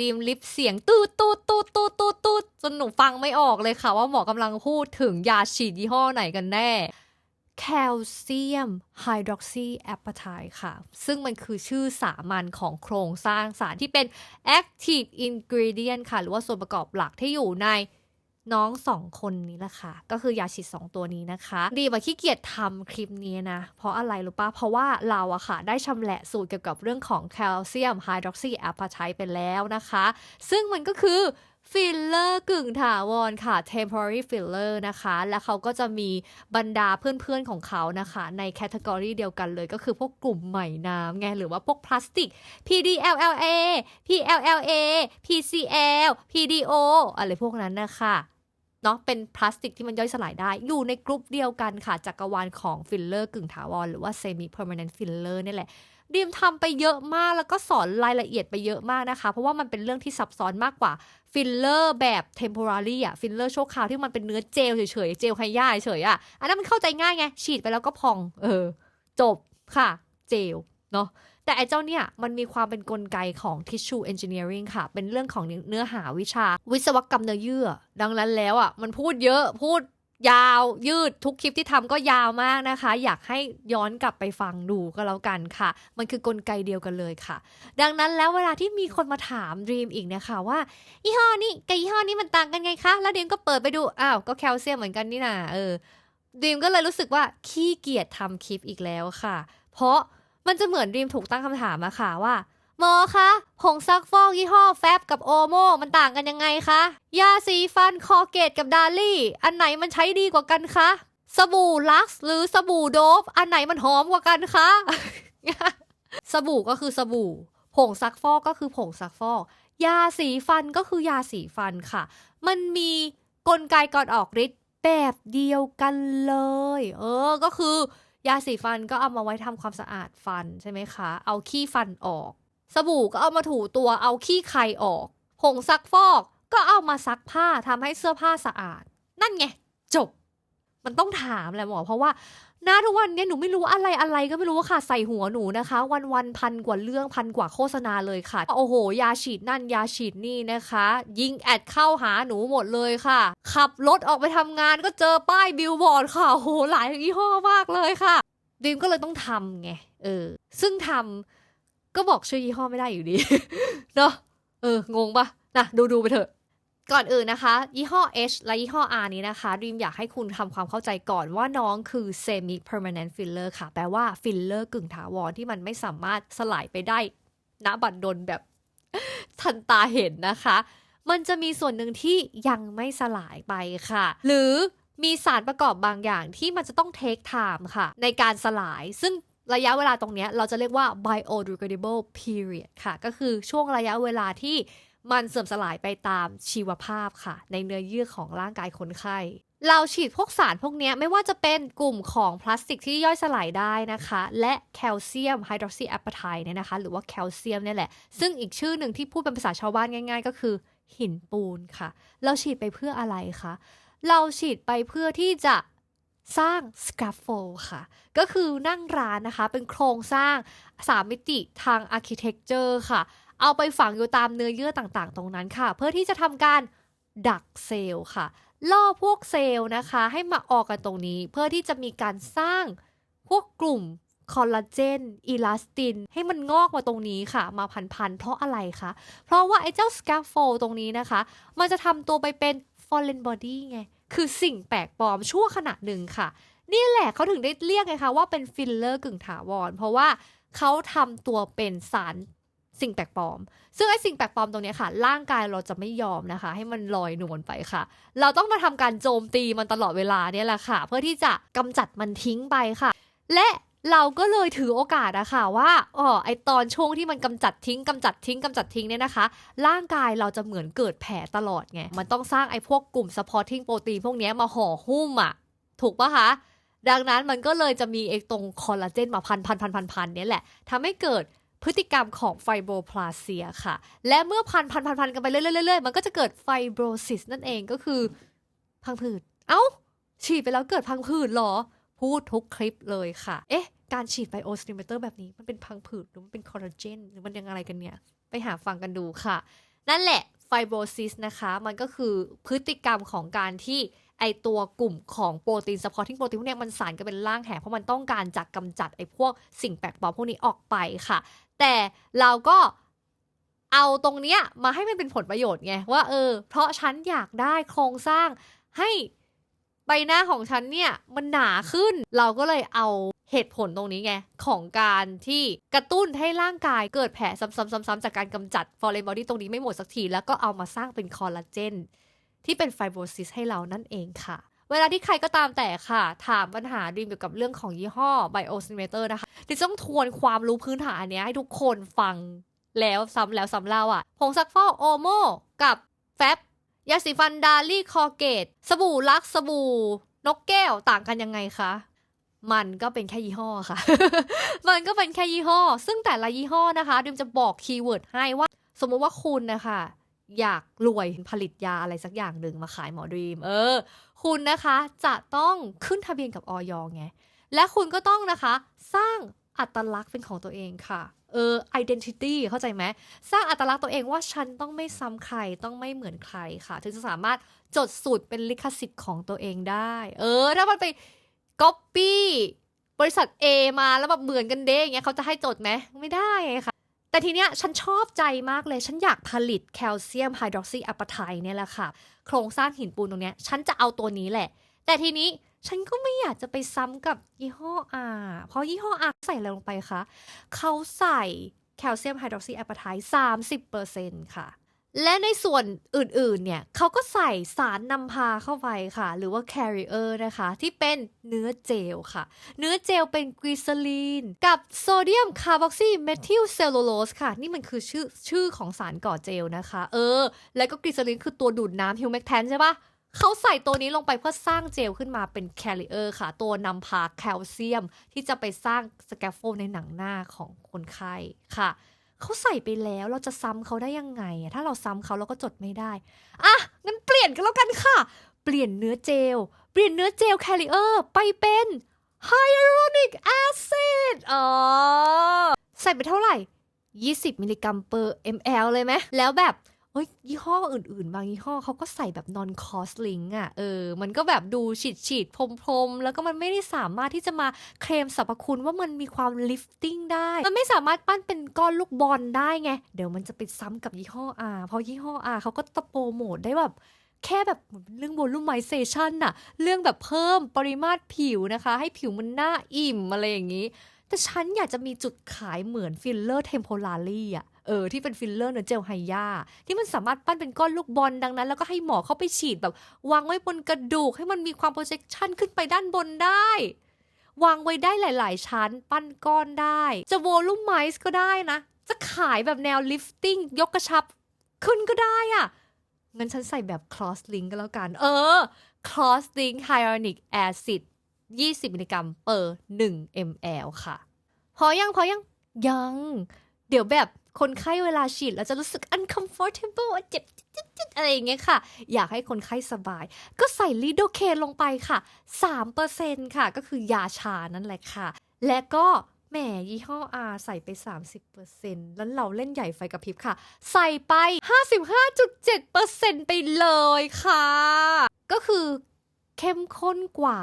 ดีมลิฟเสียงตู้ตู้ตู้ตู้ตู้ตู้จนหนูฟังไม่ออกเลยค่ะ ว่าหมอกำลังพูดถึงยาฉีดยี่ห้อไหนกันแน่แคลเซียมไฮดรอกซีแอปไทค่ะ ซึ่งมันคือชื่อสามัญของโครงสร้างสารที่เป็น active ingredient ค่ะ หรือว่าส่วนประกอบหลักที่อยู่ใน น้องสองคนนี้แหละค่ะ ก็คือยาฉีดสองตัวนี้นะคะ ดีมาขี้เกียจทำคลิปนี้นะ เพราะอะไรรู้ปะเพราะว่าเราอะค่ะ ได้ชำแหละสูตรเกี่ยวกับเรื่องของแคลเซียมไฮดรอกซีแอปไทไปแล้วนะคะ ซึ่งมันก็คือฟิลเลอร์กึ่งถาวรค่ะ temporary filler นะคะ และเขาก็จะมีบรรดาเพื่อนๆของเขานะคะ ในแคตตากรีเดียวกันเลย ก็คือพวกกลุ่มใหม่น้ำไง หรือว่าพวกพลาสติก PDLLA PLLA PCL PDO อะไรพวกนั้นนะคะ เนาะเป็นพลาสติกที่มันย่อยสลายได้ อยู่ในกลุ่มเดียวกันค่ะจักรวาลของฟิลเลอร์กึ่งถาวรหรือว่า semi permanent filler นี่แหละดีมทำไปเยอะมากแล้วก็สอนรายละเอียดไปเยอะมากนะคะ เพราะว่ามันเป็นเรื่องที่ซับซ้อนมากกว่าฟิลเลอร์แบบ temporary อะฟิลเลอร์ชั่วคราวที่มันเป็นเนื้อเจลเฉยๆ เจลไฮย่าเฉยอะอันนั้นมันเข้าใจง่ายไง ฉีดไปแล้วก็พอง เออ จบค่ะ เจลเนาะ แต่ไอ้เจ้าเนี่ยมันมีความเป็นนกลไกของ tissue engineering ค่ะ เป็นเรื่องของเนื้อหาวิชา วิศวกรรมเนื้อเยื่อ ดังนั้นแล้วอะมันพูดเยอะพูดยาวยืดทุกคลิปที่ทำก็ยาวมากนะคะ อยากให้ย้อนกลับไปฟังดูก็แล้วกันค่ะ มันคือกลไกเดียวกันเลยค่ะ ดังนั้นแล้วเวลาที่มีคนมาถามดีมอีกเนะคะว่ายี่ห้อนี้กับยี่ห้อนี้มันต่างกันไงคะ แล้วดีมก็เปิดไปดูอ้าวก็แคลเซียมเหมือนกันนี่นาเออดีมก็เลยรู้สึกว่าขี้เกียจทำคลิปอีกแล้วค่ะ เพราะ มันจะเหมือนดีมถูกตั้งคำถามอะค่ะว่าหมอคะผงซักฟอกยี่ห้อแฟบกับโอโมมันต่างกันยังไงคะ ยาสีฟันคอเกตกับดาลี่ อันไหนมันใช้ดีกว่ากันคะ สบู่ลักซ์หรือสบู่โดฟ อันไหนมันหอมกว่ากันคะ สบู่ก็คือสบู่ ผงซักฟอกก็คือผงซักฟอก ยาสีฟันก็คือยาสีฟันค่ะ มันมีกลไกก่อนออกฤทธิ์แบบเดียวกันเลย เออ ก็คือ ยาสีฟันก็เอามาไว้ทำความสะอาดฟันใช่ไหมคะ เอาขี้ฟันออก สบู่ก็เอามาถูตัวเอาขี้ไข่ออกผงซักฟอกก็เอามาซักผ้าทำให้เสื้อผ้าสะอาด นั่นไง จบ มันต้องถามแหละหมอเพราะว่า หน้าทุกวันเนี้ยหนูไม่รู้อะไรอะไรก็ไม่รู้ว่าค่ะใส่หัวหนูนะคะ วันวันพันกว่าเรื่องพันกว่าโฆษณาเลยค่ะ โอ้โห ยาฉีดนั่นยาฉีดนี่นะคะ ยิงแอดเข้าหาหนูหมดเลยค่ะ ขับรถออกไปทำงานก็เจอป้ายบิลบอร์ดค่ะโอ้โหหลายยี่ห้อมากเลยค่ะดิมก็เลยต้องทำไงเออ ซึ่งทำก็บอกชื่อยี่ห้อไม่ได้อยู่ดีเนาะเอองงปะนะดูดูไปเถอะ ก่อนอื่นนะคะ ยี่ห้อ H และยี่ห้อ R นี้นะคะดีมอยากให้คุณทำความเข้าใจก่อนว่าน้องคือ semi permanent filler ค่ะ แปลว่าฟิลเลอร์กึ่งถาวรที่มันไม่สามารถสลายไปได้ณบัดดลแบบทันตาเห็นนะคะ มันจะมีส่วนหนึ่งที่ยังไม่สลายไปค่ะ หรือมีสารประกอบบางอย่างที่มันจะต้องเทคไทม์ค่ะ ในการสลายซึ่งระยะเวลาตรงนี้เราจะเรียกว่า biodegradable period ค่ะ ก็คือช่วงระยะเวลาที่ มันเสื่อมสลายไปตามชีวภาพค่ะ ในเนื้อเยื่อของร่างกายคนไข้ เราฉีดพวกสารพวกนี้ไม่ว่าจะเป็นกลุ่มของพลาสติกที่ย่อยสลายได้นะคะ และแคลเซียมไฮดรอกซีแอปไทเนี่ยนะคะ หรือว่าแคลเซียมเนี่ยแหละ ซึ่งอีกชื่อหนึ่งที่พูดเป็นภาษาชาวบ้านง่าย ๆ ก็คือ หินปูนค่ะ เราฉีดไปเพื่ออะไรคะเราฉีดไปเพื่อที่จะสร้าง scaffold ค่ะ ก็คือนั่งร้านนะคะ เป็นโครงสร้างสามมิติทาง architecture ค่ะ เอาไปฝังอยู่ตามเนื้อเยื่อต่างๆ ตรงนั้นค่ะ เพื่อที่จะทำการดักเซลล์ค่ะ ล่อพวกเซลล์นะคะ ให้มาออกกันตรงนี้ เพื่อที่จะมีการสร้างพวกกลุ่มคอลลาเจนอีลาสติน ให้มันงอกมาตรงนี้ค่ะ มาพันๆเพราะอะไรคะ เพราะว่าไอ้เจ้า scaffold ตรงนี้นะคะ มันจะทำตัวไปเป็น foreign body ไง คือสิ่งแปลกปลอมชั่วขณะหนึ่งค่ะ นี่แหละเขาถึงได้เรียกไงคะว่าเป็นฟิลเลอร์กึ่งถาวร เพราะว่าเขาทำตัวเป็นสาร สิ่งแปลกปลอม ซึ่งไอ้สิ่งแปลกปลอมตรงนี้ค่ะ ร่างกายเราจะไม่ยอมนะคะ ให้มันลอยนวลไปค่ะ เราต้องมาทำการโจมตีมันตลอดเวลาเนี่ยแหละค่ะ เพื่อที่จะกำจัดมันทิ้งไปค่ะ และเราก็เลยถือโอกาสอะค่ะว่าอ๋อไอตอนช่วงที่มันกำจัดทิ้งกำจัดทิ้งกำจัดทิ้งเนี่ยนะคะ ร่างกายเราจะเหมือนเกิดแผลตลอดไง มันต้องสร้างไอ้พวกกลุ่ม supporting protein พวกนี้มาห่อหุ้มอะถูกปะคะ ดังนั้นมันก็เลยจะมีไอ้ตรงคอลลาเจนมาพันพันพันพันพันเนี่ยแหละทำให้เกิด พฤติกรรมของไฟโบพลาเซียค่ะ และเมื่อพันพันพันพันกันไปเรื่อยๆมันก็จะเกิดไฟโบซิสนั่นเองก็คือ พังผืด เอ้า ฉีดไปแล้วเกิดพังผืดเหรอ พูดทุกคลิปเลยค่ะ เอ๊ะ การฉีดไบโอสติมเลเตอร์แบบนี้มันเป็นพังผืดหรือมันเป็นคอลลาเจนหรือมันยังอะไรกันเนี่ย ไปหาฟังกันดูค่ะ นั่นแหละไฟโบซิสนะคะ มันก็คือพฤติกรรมของการที่ไอตัวกลุ่มของโปรตีนสปอร์ติ้งโปรตีนพวกนี้มันสารกันเป็นร่างแหเพราะมันต้องการจะกำจัดไอพวกสิ่งแปลกปลอมพวกนี้ออกไปค่ะ แต่เราก็เอาตรงเนี้ยมาให้มันเป็นผลประโยชน์ไงว่าเออ เพราะฉันอยากได้โครงสร้างให้ใบหน้าของฉันเนี่ยมันหนาขึ้น เราก็เลยเอาเหตุผลตรงนี้ไง ของการที่กระตุ้นให้ร่างกายเกิดแผลซ้ำๆๆจากการกำจัดฟอเรนบอดี้ตรงนี้ไม่หมดสักที แล้วก็เอามาสร้างเป็นคอลลาเจนที่เป็นไฟโบซิสให้เรานั่นเองค่ะ เวลาที่ใครก็ตามแต่ค่ะ ถามปัญหาดีมเกี่ยวกับเรื่องของยี่ห้อ Biosimeter นะคะที่ต้องทวนความรู้พื้นฐานอันเนี้ยให้ทุกคนฟังแล้วซ้ำแล้วซ้ำเล่าอะผงซักฟอกโอโมกับแฟบยาสีฟันดาลี่คอเกต สบู่ลักสบู่ นกแก้วต่างกันยังไงคะมันก็เป็นแค่ยี่ห้อค่ะ มันก็เป็นแค่ยี่ห้อ ซึ่งแต่ละยี่ห้อนะคะดิมจะบอกคีย์เวิร์ดให้ว่า สมมติว่าคุณนะคะ อยากรวยผลิตยาอะไรสักอย่างหนึ่งมาขายหมอดรีม เออ คุณนะคะจะต้องขึ้นทะเบียนกับออยไง และคุณก็ต้องนะคะ สร้างอัตลักษณ์เป็นของตัวเองค่ะ เออ identity เข้าใจไหม สร้างอัตลักษณ์ตัวเองว่าฉันต้องไม่ซ้ำใคร ต้องไม่เหมือนใครค่ะ ถึงจะสามารถจดสูตรเป็นลิขสิทธิ์ของตัวเองได้ เออ ถ้ามันไป copy บริษัท A มาแล้วแบบเหมือนกันเด้อย่างเงี้ยเขาจะให้จดไหม ไม่ได้ไงค่ะ แต่ทีเนี้ยฉันชอบใจมากเลย ฉันอยากผลิตแคลเซียมไฮดรอกซีแอปไทเนี่ยแหละค่ะ โครงสร้างหินปูนตรงเนี้ย ฉันจะเอาตัวนี้แหละ แต่ทีนี้ฉันก็ไม่อยากจะไปซ้ำกับยี่ห้ออาเพราะยี่ห้ออาใส่อะไรลงไปคะ เขาใส่แคลเซียมไฮดรอกซีแอปไทสามสิบเปอร์เซ็นต์ค่ะ และในส่วนอื่นๆ เนี่ยเขาก็ใส่สารนำพาเข้าไปค่ะ หรือว่า carrier นะคะ ที่เป็นเนื้อเจลค่ะ เนื้อเจลเป็นกรีซาลีน กับโซเดียมคาร์บอกซีเมทิลเซลลูโลสค่ะ นี่มันคือชื่อชื่อของสารก่อเจลนะคะ เออ แล้วก็กรีซาลีนคือตัวดูดน้ำฮิวแมกแทนใช่ปะเขาใส่ตัวนี้ลงไปเพื่อสร้างเจลขึ้นมาเป็นแคริเออร์ค่ะ ตัวนำพาแคลเซียมที่จะไปสร้างสแกฟโฟในหนังหน้าของคนไข้ค่ะ เขาใส่ไปแล้วเราจะซ้ำเขาได้ยังไง ถ้าเราซ้ำเขาเราก็จดไม่ได้อะงั้นเปลี่ยนกันแล้วกันค่ะ เปลี่ยนเนื้อเจล เปลี่ยนเนื้อเจลแคริเออร์ไปเป็นไฮอะโรนิกแอซิดอ๋อใส่ไปเท่าไหร่ 20 มิลลิกรัมเปอร์ ml เลยไหมแล้วแบบ เอ้ยยี่ห้ออื่นๆ บางยี่ห้อเขาก็ใส่แบบ non cost link อะเออ มันก็แบบดูฉีดฉีดๆพรมๆแล้วก็มันไม่ได้สามารถที่จะมาเคลมสรรพคุณว่ามันมีความ lifting ได้ มันไม่สามารถปั้นเป็นก้อนลูกบอลได้ไง เดี๋ยวมันจะไปซ้ำกับยี่ห้อ R เพราะยี่ห้อ R เขาก็ตะโปรโมทได้แบบแค่แบบเหมือนเรื่อง volumization น่ะ เรื่องแบบเพิ่มปริมาตรผิวนะคะ ให้ผิวมันหน้าอิ่มอะไรอย่างนี้ แต่ฉันอยากจะมีจุดขายเหมือนฟิลเลอร์เทมโพลารีอะเออที่เป็นฟิลเลอร์เนื้อเจลไฮยาที่มันสามารถปั้นเป็นก้อนลูกบอลดังนั้น แล้วก็ให้หมอเข้าไปฉีดแบบ วางไว้บนกระดูกให้มันมีความ projection ขึ้นไปด้านบนได้ วางไว้ได้หลาย ๆ ชั้น ปั้นก้อนได้ จะ volumize ก็ได้นะ จะขายแบบแนว lifting ยกกระชับ ขึ้นก็ได้อะงั้นฉันใส่แบบ cross link ก็แล้วกัน เออ cross link hyaluronic acid 20 มิลลิกรัมเปอร์1 ml ค่ะ พอยังพอยังยัง เดี๋ยวแบบคนไข้เวลาฉีดแล้วจะรู้สึก uncomfortable เจ็บจิ๊ดอะไรอย่างเงี้ยค่ะ อยากให้คนไข้สบาย ก็ใส่ลิโดเคนลงไปค่ะ 3%ค่ะ ก็คือยาชานั่นแหละค่ะ และก็แหมยี่ห้อ R ใส่ไป 30%แล้วเราเล่นใหญ่ไฟกระพริบค่ะ ใส่ไป 55.7%ไปเลยค่ะ ก็คือเข้มข้นกว่า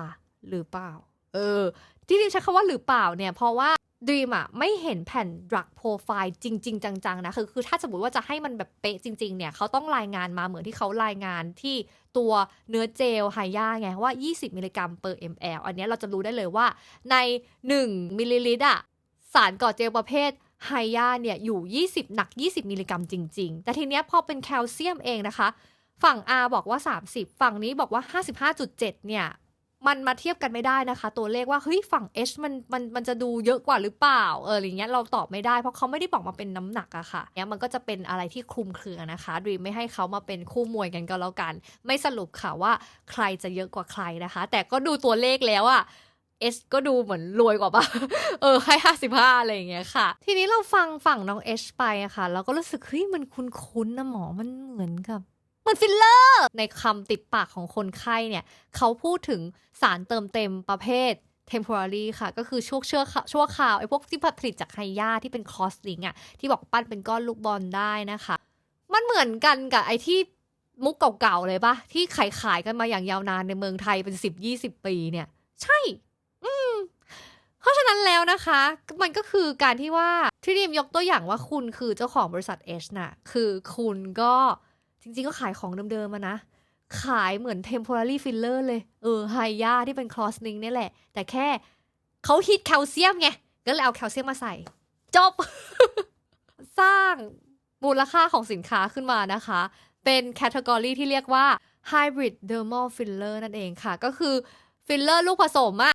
หรือเปล่า เออ ที่ดิมใช้คำว่าหรือเปล่าเนี่ย เพราะว่าดีมอะไม่เห็นแผ่นดรักโปรไฟล์จริง ๆ จังๆนะคือคือถ้าสมมติว่าจะให้มันแบบเป๊ะจริง ๆ เนี่ยเขาต้องรายงานมาเหมือนที่เขารายงานที่ตัวเนื้อเจลไฮยาไงว่า 20 มิลลิกรัมเปอร์ ml อันนี้เราจะรู้ได้เลยว่าใน 1 มิลลิลิตรอะสารก่อเจลประเภทไฮยาเนี่ยอยู่ 20 หนัก 20 มิลลิกรัมจริง ๆ แต่ทีเนี้ยพอเป็นแคลเซียมเองนะคะ ฝั่ง R บอกว่า 30 ฝั่งนี้บอกว่า 55.7 เนี่ย มันมาเทียบกันไม่ได้นะคะ ตัวเลขว่าเฮ้ยฝั่ง H มันมันมันจะดูเยอะกว่าหรือเปล่าเอออะไรเงี้ยเราตอบไม่ได้เพราะเขาไม่ได้บอกมาเป็นน้ำหนักอะค่ะเนี้ยมันก็จะเป็นอะไรที่คลุมเครือนะคะดรีมไม่ให้เขามาเป็นคู่มวยกันก็แล้วกัน ไม่สรุปค่ะว่าใครจะเยอะกว่าใครนะคะ แต่ก็ดูตัวเลขแล้วอะ H ก็ดูเหมือนรวยกว่าปะเออให้ห้าสิบห้าอะไรอย่างเงี้ยค่ะ ทีนี้เราฟังฝั่งน้อง H ไปอะค่ะ เราก็รู้สึกเฮ้ยมันคุ้นๆนะหมอมันเหมือนกับ มือนฟิลเลอร์ ในคำติดปากของคนไข้เนี่ย เขาพูดถึงสารเติมเต็มประเภท temporary ค่ะ ก็คือช่วงเชื่อชั่วคราวไอ้พวกที่ผลิตจากไฮยาที่เป็น cross link อะที่บอกปั้นเป็นก้อนลูกบอลได้นะคะ มันเหมือนกันกับไอ้ที่มุกเก่าๆเลยปะที่ขายขายกันมาอย่างยาวนานในเมืองไทยเป็นสิบยี่สิบปีเนี่ย ใช่ อืม เพราะฉะนั้นแล้วนะคะ มันก็คือการที่ว่าที่ดีมยกตัวอย่างว่าคุณคือเจ้าของบริษัท H น่ะคือคุณก็ จริงๆก็ขายของเดิมๆมานะ ขายเหมือน temporary filler เลย เออไฮยาที่เป็น cross link นี่แหละ แต่แค่เขาฮิตแคลเซียมไง ก็เลยเอาแคลเซียมมาใส่ จบ สร้างมูลค่าของสินค้าขึ้นมานะคะ เป็นแคตตากรีที่เรียกว่า hybrid dermal filler นั่นเองค่ะ ก็คือฟิลเลอร์ลูกผสมอะ